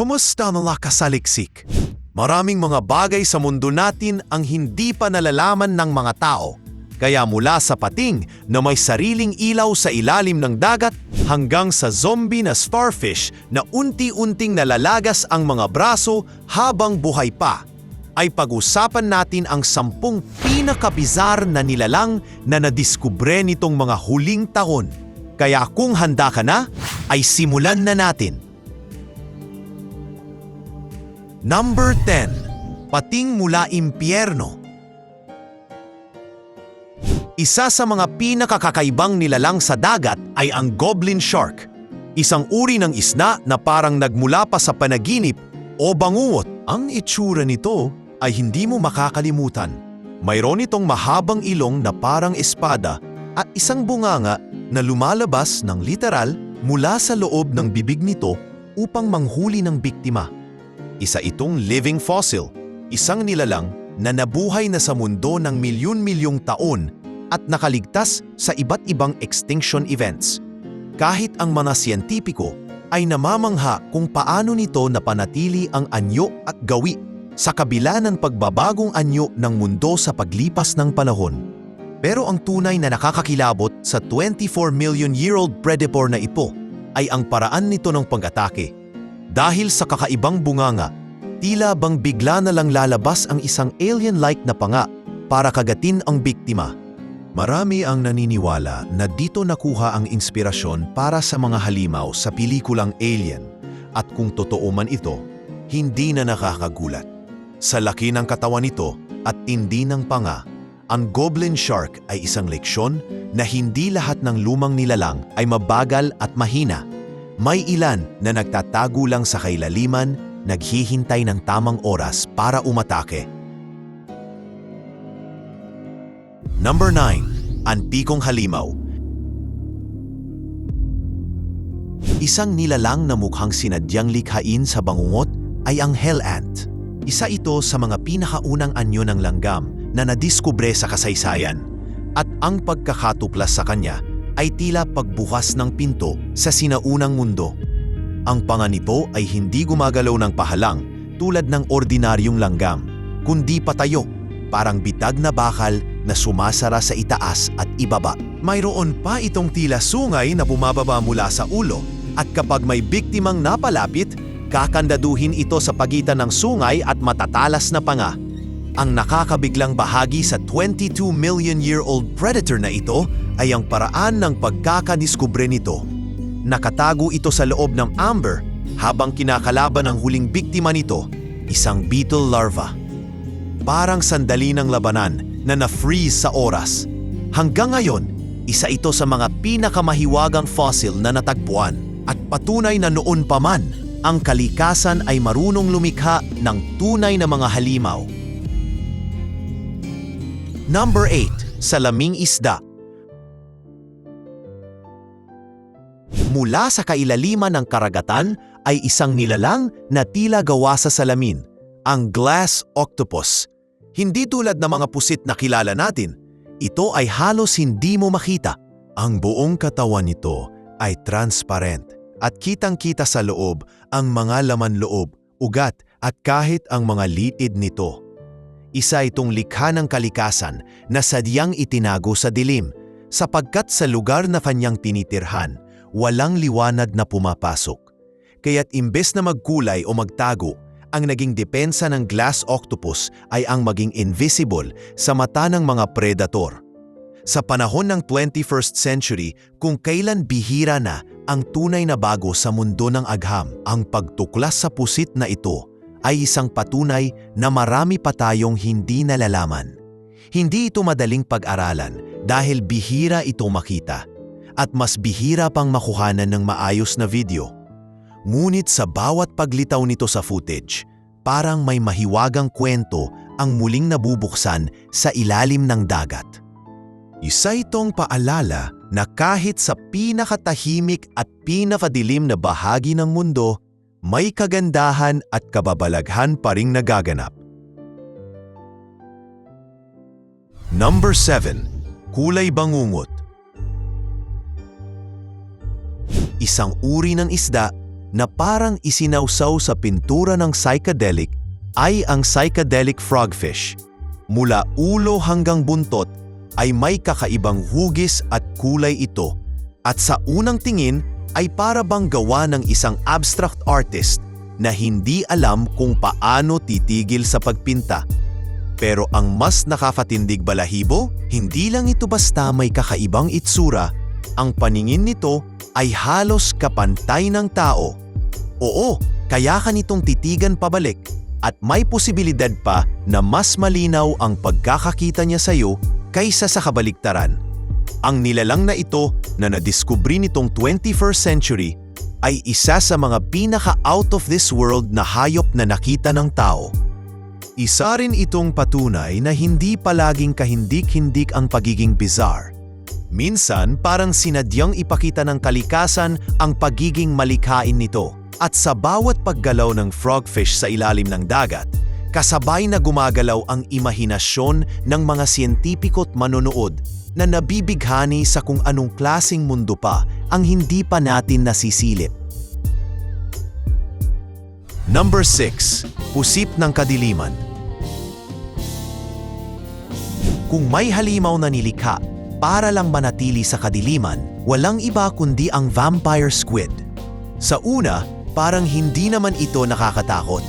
Kumusta mga kasaliksik? Maraming mga bagay sa mundo natin ang hindi pa nalalaman ng mga tao. Kaya mula sa pating na may sariling ilaw sa ilalim ng dagat hanggang sa zombie na starfish na unti-unting nalalagas ang mga braso habang buhay pa, ay pag-usapan natin ang sampung pinakabizar na nilalang na nadiskubre nitong mga huling taon. Kaya kung handa ka na, ay simulan na natin. Number 10. Pating mula impyerno. Isa sa mga pinakakakaibang nilalang sa dagat ay ang goblin shark. Isang uri ng isda na parang nagmula pa sa panaginip o bangungot. Ang itsura nito ay hindi mo makakalimutan. Mayroon itong mahabang ilong na parang espada at isang bunganga na lumalabas ng literal mula sa loob ng bibig nito upang manghuli ng biktima. Isa itong living fossil, isang nilalang na nabuhay na sa mundo ng milyon-milyong taon at nakaligtas sa iba't ibang extinction events. Kahit ang mga siyentipiko ay namamangha kung paano nito napanatili ang anyo at gawi sa kabila ng pagbabagong anyo ng mundo sa paglipas ng panahon. Pero ang tunay na nakakakilabot sa 24 million year old predator na ito ay ang paraan nito ng pag-atake. Dahil sa kakaibang bunganga, tila bang bigla na lang lalabas ang isang alien-like na panga para kagatin ang biktima. Marami ang naniniwala na dito nakuha ang inspirasyon para sa mga halimaw sa pelikulang Alien at kung totoo man ito, hindi na nakakagulat. Sa laki ng katawan nito at tindi ng panga, ang goblin shark ay isang leksyon na hindi lahat ng lumang nilalang ay mabagal at mahina. May ilan na nagtatago lang sa kailaliman, naghihintay ng tamang oras para umatake. Number 9. Antikong Halimaw Isang nilalang na mukhang sinadyang likhain sa bangungot ay ang hell ant. Isa ito sa mga pinakaunang anyo ng langgam na nadiskubre sa kasaysayan. At ang pagkakatuplas sa kanya ay tila pagbukas ng pinto sa sinaunang mundo. Ang panganito ay hindi gumagalaw ng pahalang tulad ng ordinaryong langgam, kundi patayo, parang bitag na bakal na sumasara sa itaas at ibaba. Mayroon pa itong tila sungay na bumababa mula sa ulo at kapag may biktimang napalapit, kakandaduhin ito sa pagitan ng sungay at matatalas na panga. Ang nakakabiglang bahagi sa 22 million year old predator na ito ay ang paraan ng pagkakadiskubre nito. Nakatago ito sa loob ng amber habang kinakalaban ang huling biktima nito, isang beetle larva. Parang sandali ng labanan na na-freeze sa oras. Hanggang ngayon, isa ito sa mga pinakamahiwagang fossil na natagpuan at patunay na noon pa man, ang kalikasan ay marunong lumikha ng tunay na mga halimaw. Number 8. Salaming isda Mula sa kailaliman ng karagatan ay isang nilalang na tila gawa sa salamin, ang glass octopus. Hindi tulad ng mga pusit na kilala natin, ito ay halos hindi mo makita. Ang buong katawan nito ay transparent at kitang-kita sa loob ang mga laman loob, ugat at kahit ang mga liid nito. Isa itong likha ng kalikasan na sadyang itinago sa dilim sapagkat sa lugar na kanyang tinitirhan, walang liwanag na pumapasok. Kaya't imbes na magkulay o magtago, ang naging depensa ng glass octopus ay ang maging invisible sa mata ng mga predator. Sa panahon ng 21st century, kung kailan bihira na ang tunay na bago sa mundo ng agham, ang pagtuklas sa pusit na ito ay isang patunay na marami pa tayong hindi nalalaman. Hindi ito madaling pag-aralan dahil bihira ito makita at mas bihira pang makuhanan ng maayos na video. Ngunit sa bawat paglitaw nito sa footage, parang may mahiwagang kwento ang muling nabubuksan sa ilalim ng dagat. Isa itong paalala na kahit sa pinakatahimik at pinakadilim na bahagi ng mundo, may kagandahan at kababalaghan pa ring nagaganap. Number 7. Kulay bangungot Isang uri ng isda na parang isinawsaw sa pintura ng psychedelic ay ang psychedelic frogfish. Mula ulo hanggang buntot ay may kakaibang hugis at kulay ito at sa unang tingin ay para bang gawa ng isang abstract artist na hindi alam kung paano titigil sa pagpinta. Pero ang mas nakakatindig balahibo, hindi lang ito basta may kakaibang itsura, ang paningin nito ay halos kapantay ng tao. Oo, kaya ka nitong titigan pabalik at may posibilidad pa na mas malinaw ang pagkakakita niya sa iyo kaysa sa kabaliktaran. Ang nilalang na ito na nadiskubre nitong 21st century ay isa sa mga pinaka-out of this world na hayop na nakita ng tao. Isa rin itong patunay na hindi palaging kahindik-hindik ang pagiging bizarre. Minsan parang sinadyang ipakita ng kalikasan ang pagiging malikhain nito. At sa bawat paggalaw ng frogfish sa ilalim ng dagat, kasabay na gumagalaw ang imahinasyon ng mga siyentipiko't manonood na nabibighani sa kung anong klasing mundo pa ang hindi pa natin nasisilip. Number 6. Pusip ng Kadiliman Kung may halimaw na nilikha para lang manatili sa kadiliman, walang iba kundi ang vampire squid. Sa una, parang hindi naman ito nakakatakot.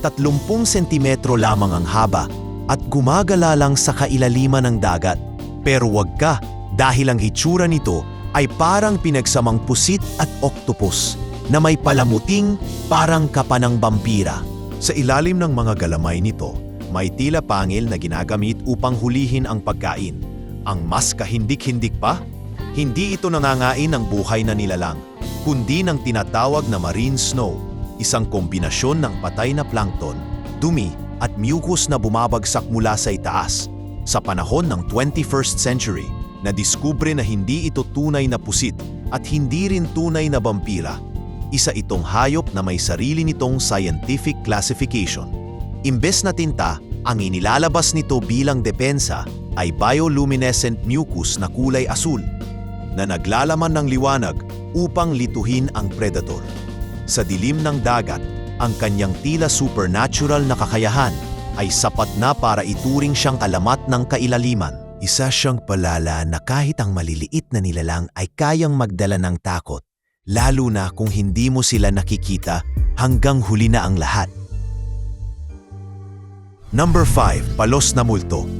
30 sentimetro lamang ang haba at gumagala lang sa kailaliman ng dagat. Pero wag ka dahil ang hitsura nito ay parang pinagsamang pusit at octopus na may palamuting parang kapanang vampira. Sa ilalim ng mga galamay nito, may tila pangil na ginagamit upang hulihin ang pagkain. Ang mas kahindik-hindik pa, hindi ito nangangain ng buhay na nilalang, kundi ng tinatawag na marine snow, isang kombinasyon ng patay na plankton, dumi at mucus na bumabagsak mula sa itaas. Sa panahon ng 21st century, nadiskubre na hindi ito tunay na pusit at hindi rin tunay na vampira. Isa itong hayop na may sarili nitong scientific classification. Imbes na tinta, ang inilalabas nito bilang depensa ay bioluminescent mucus na kulay asul na naglalaman ng liwanag upang lituhin ang predator. Sa dilim ng dagat, ang kanyang tila supernatural na kakayahan ay sapat na para ituring siyang alamat ng kailaliman. Isa siyang palala na kahit ang maliliit na nilalang ay kayang magdala ng takot, lalo na kung hindi mo sila nakikita hanggang huli na ang lahat. Number 5. Palos na multo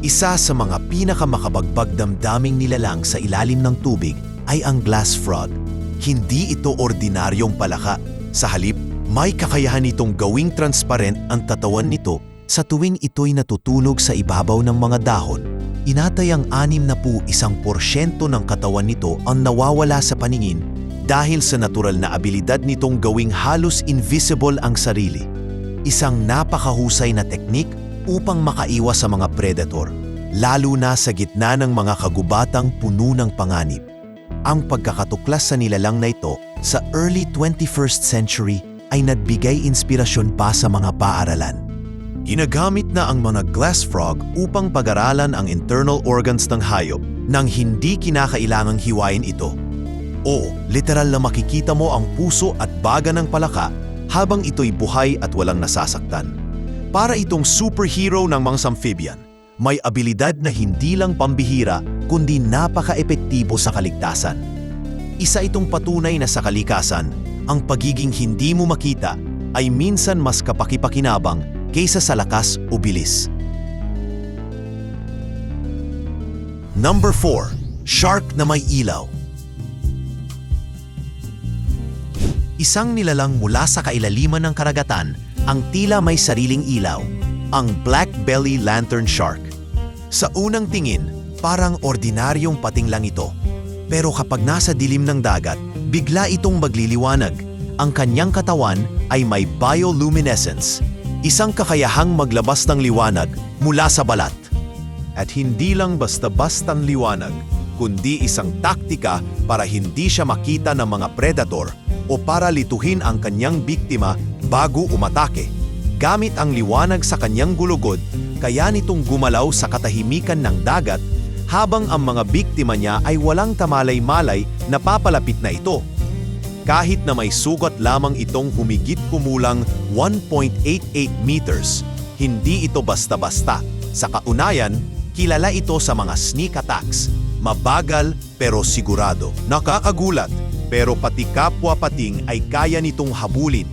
Isa sa mga pinakamakabagbag damdaming nilalang sa ilalim ng tubig ay ang glass frog. Hindi ito ordinaryong palaka. Sa halip, may kakayahan itong gawing transparent ang tatawan nito sa tuwing ito'y natutunog sa ibabaw ng mga dahon. Inatay ang anim na po isang porsyento ng katawan nito ang nawawala sa paningin dahil sa natural na abilidad nitong gawing halos invisible ang sarili. Isang napakahusay na teknik upang makaiwas sa mga predator, lalo na sa gitna ng mga kagubatang puno ng panganib. Ang pagkakatuklas sa nilalang na ito sa early 21st century ay nagbigay inspirasyon pa sa mga paaralan. Ginagamit na ang mga glass frog upang pag-aralan ang internal organs ng hayop nang hindi kinakailangang hiwain ito. O literal na makikita mo ang puso at baga ng palaka habang ito'y buhay at walang nasasaktan. Para itong superhero ng mga amphibian, may abilidad na hindi lang pambihira kundi napaka-epektibo sa kaligtasan. Isa itong patunay na sa kalikasan, ang pagiging hindi mo makita ay minsan mas kapakipakinabang kaysa sa lakas o bilis. Number 4. Shark na may ilaw. Isang nilalang mula sa kailaliman ng karagatan ang tila may sariling ilaw, ang Black Belly Lantern Shark. Sa unang tingin, parang ordinaryong pating lang ito. Pero kapag nasa dilim ng dagat, bigla itong magliliwanag. Ang kanyang katawan ay may bioluminescence, isang kakayahang maglabas ng liwanag mula sa balat. At hindi lang basta-bastang liwanag, kundi isang taktika para hindi siya makita ng mga predator o para lituhin ang kanyang biktima bago umatake. Gamit ang liwanag sa kanyang gulugod, kaya nitong gumalaw sa katahimikan ng dagat habang ang mga biktima niya ay walang tamalay-malay na papalapit na ito. Kahit na may sugat lamang itong humigit kumulang 1.88 meters, hindi ito basta-basta. Sa kaunayan, kilala ito sa mga sneak attacks. Mabagal pero sigurado. Nakakagulat pero pati kapwa pating ay kaya nitong habulin.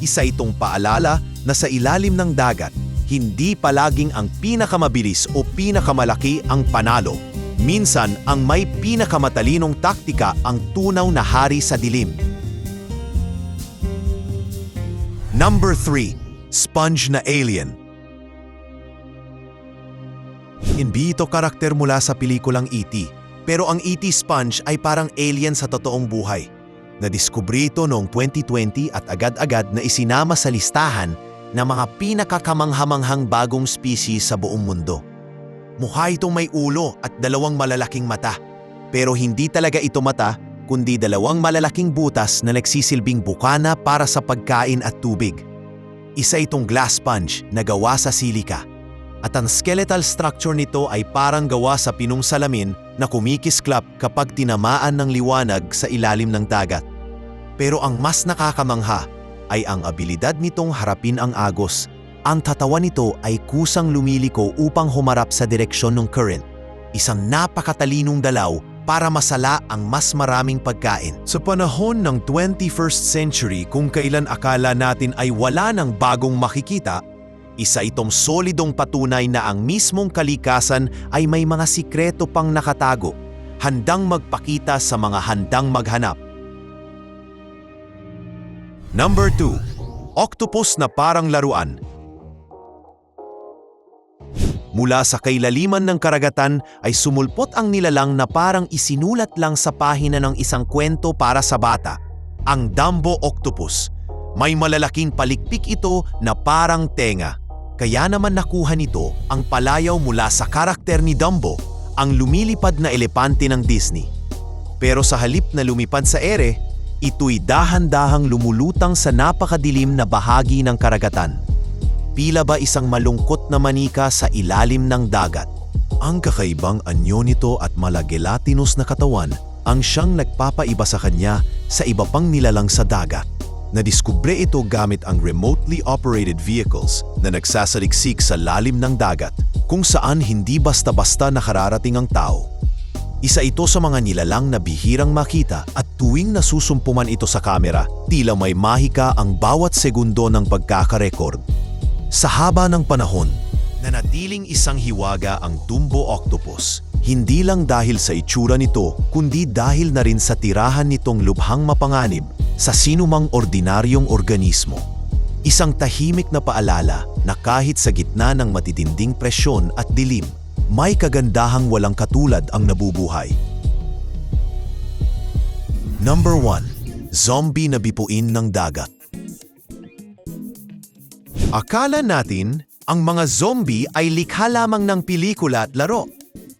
Isa itong paalala na sa ilalim ng dagat, hindi palaging ang pinakamabilis o pinakamalaki ang panalo. Minsan, ang may pinakamatalinong taktika ang tunaw na hari sa dilim. Number 3. Sponge na Alien Hindi ito karakter mula sa pelikulang E.T. Pero ang E.T. Sponge ay parang alien sa totoong buhay. Nadiskubre ito noong 2020 at agad-agad na isinama sa listahan ng mga pinakakamanghamanghang bagong species sa buong mundo. Mukha itong may ulo at dalawang malalaking mata. Pero hindi talaga ito mata, kundi dalawang malalaking butas na nagsisilbing bukana para sa pagkain at tubig. Isa itong glass sponge na gawa sa silika. At ang skeletal structure nito ay parang gawa sa pinong salamin na kumikislap kapag tinamaan ng liwanag sa ilalim ng dagat. Pero ang mas nakakamangha ay ang abilidad nitong harapin ang agos. Ang tatawan nito ay kusang lumiliko upang humarap sa direksyon ng current. Isang napakatalinong dalaw para masala ang mas maraming pagkain. Sa panahon ng 21st century kung kailan akala natin ay wala ng bagong makikita, isa itong solidong patunay na ang mismong kalikasan ay may mga sikreto pang nakatago, handang magpakita sa mga handang maghanap. Number 2. Octopus na parang laruan. Mula sa kailaliman ng karagatan ay sumulpot ang nilalang na parang isinulat lang sa pahina ng isang kwento para sa bata. Ang Dumbo Octopus. May malalaking palikpik ito na parang tenga. Kaya naman nakuha nito ang palayaw mula sa karakter ni Dumbo, ang lumilipad na elepante ng Disney. Pero sa halip na lumipad sa ere, ito'y dahan-dahang lumulutang sa napakadilim na bahagi ng karagatan. Pila ba isang malungkot na manika sa ilalim ng dagat? Ang kakaibang anyo nito at malagelatinous na katawan ang siyang nagpapaiba sa kanya sa iba pang nilalang sa dagat. Nadiskubre ito gamit ang remotely operated vehicles na nagsasaliksik sa lalim ng dagat kung saan hindi basta-basta nakararating ang tao. Isa ito sa mga nilalang na bihirang makita at tuwing nasusumpuman ito sa kamera, tila may mahika ang bawat segundo ng pagkakarekord. Sa haba ng panahon, nanatiling isang hiwaga ang Dumbo Octopus. Hindi lang dahil sa itsura nito, kundi dahil na rin sa tirahan nitong lubhang mapanganib sa sinumang ordinaryong organismo. Isang tahimik na paalala na kahit sa gitna ng matitinding presyon at dilim, may kagandahang walang katulad ang nabubuhay. Number 1. Zombie na bipuin ng dagat. Akala natin, ang mga zombie ay likha lamang ng pelikula at laro.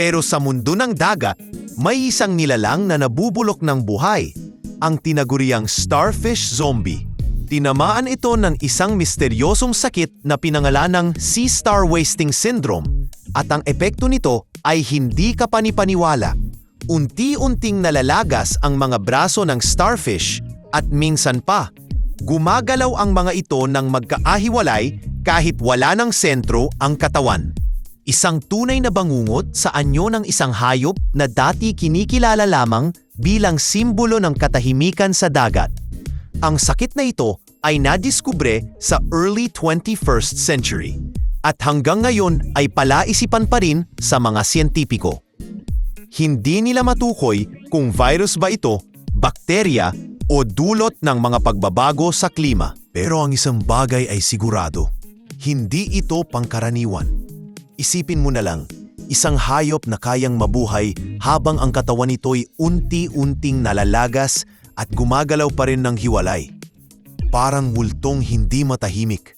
Pero sa mundo ng dagat, may isang nilalang na nabubulok ng buhay, ang tinaguriang starfish zombie. Tinamaan ito ng isang misteryosong sakit na pinangalan ng sea star wasting syndrome at ang epekto nito ay hindi ka panipaniwala. Unti-unting nalalagas ang mga braso ng starfish at minsan pa, gumagalaw ang mga ito ng magkaahiwalay kahit wala ng sentro ang katawan. Isang tunay na bangungot sa anyo ng isang hayop na dati kinikilala lamang bilang simbolo ng katahimikan sa dagat. Ang sakit na ito ay nadiskubre sa early 21st century at hanggang ngayon ay palaisipan pa rin sa mga siyentipiko. Hindi nila matukoy kung virus ba ito, bakterya o dulot ng mga pagbabago sa klima. Pero ang isang bagay ay sigurado, hindi ito pangkaraniwan. Isipin mo na lang, isang hayop na kayang mabuhay habang ang katawan nito'y unti-unting nalalagas at gumagalaw pa rin ng hiwalay. Parang multong hindi matahimik.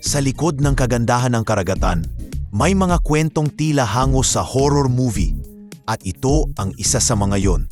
Sa likod ng kagandahan ng karagatan, may mga kwentong tila hango sa horror movie at ito ang isa sa mga yon.